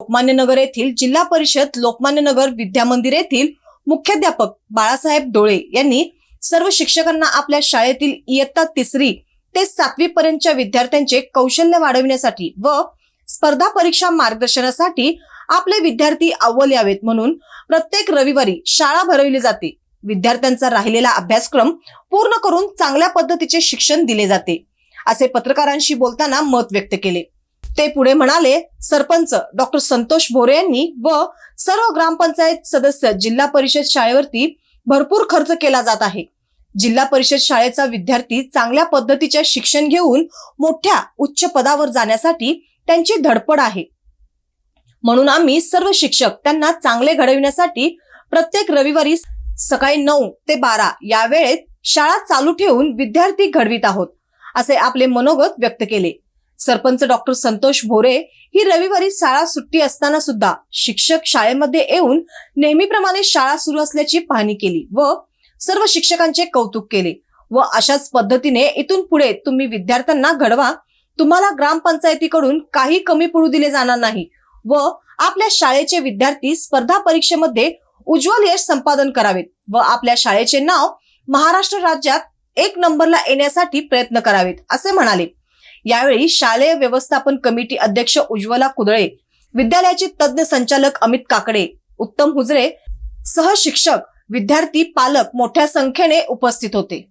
लोकमान्य नगर येथील जिल्हा परिषद लोकमान्य नगर विद्या मंदिर येथील मुख्याध्यापक बाळासाहेब डोळे यांनी सर्व शिक्षकांना आपल्या शाळेतील इयत्ता तिसरी ते सातवी पर्यंतच्या विद्यार्थ्यांचे कौशल्य वाढविण्यासाठी व स्पर्धा परीक्षा मार्गदर्शनासाठी आपले विद्यार्थी अव्वल यावेत म्हणून प्रत्येक रविवारी शाळा भरविली जाते. विद्यार्थ्यांचा राहिलेला अभ्यासक्रम पूर्ण करून चांगल्या पद्धतीचे शिक्षण दिले जाते. असे पत्रकारांशी बोलताना मत व्यक्त केले. ते पुढे म्हणाले सरपंच डॉक्टर संतोष भोरे यांनी व सर्व ग्रामपंचायत सदस्य जिल्हा परिषद शाळेवरती भरपूर खर्च केला जात आहे. जिल्हा परिषद शाळेचा विद्यार्थी चांगल्या पद्धतीचे शिक्षण घेऊन मोठ्या उच्च पदावर जाण्यासाठी त्यांची धडपड आहे. म्हणून आम्ही सर्व शिक्षक त्यांना चांगले घडविण्यासाठी प्रत्येक रविवारी सकाळी नऊ ते बारा या वेळेत शाळा चालू ठेवून विद्यार्थी घडवित आहोत असे आपले मनोगत व्यक्त केले. सरपंच डॉक्टर संतोष भोरे ही रविवारी शाळा सुट्टी असताना सुद्धा शिक्षक शाळेमध्ये येऊन नेहमीप्रमाणे शाळा सुरू असल्याची पाहणी केली व सर्व शिक्षकांचे कौतुक केले व अशाच पद्धतीने इथून पुढे तुम्ही विद्यार्थ्यांना घडवा. तुम्हाला ग्रामपंचायतीकडून काही कमी पडू दिले जाणार नाही व आपल्या शाळेचे विद्यार्थी स्पर्धा परीक्षेमध्ये उज्ज्वल यश संपादन करावेत व आपल्या शाळेचे नाव महाराष्ट्र राज्यात एक नंबरला येण्यासाठी प्रयत्न करावेत असे म्हणाले. यावेळी शालेय व्यवस्थापन कमिटी अध्यक्ष उज्ज्वला कुदळे विद्यालयाचे तज्ज्ञ संचालक अमित काकडे उत्तम हुजरे सह शिक्षक विद्यार्थी पालक मोठ्या संख्येने उपस्थित होते.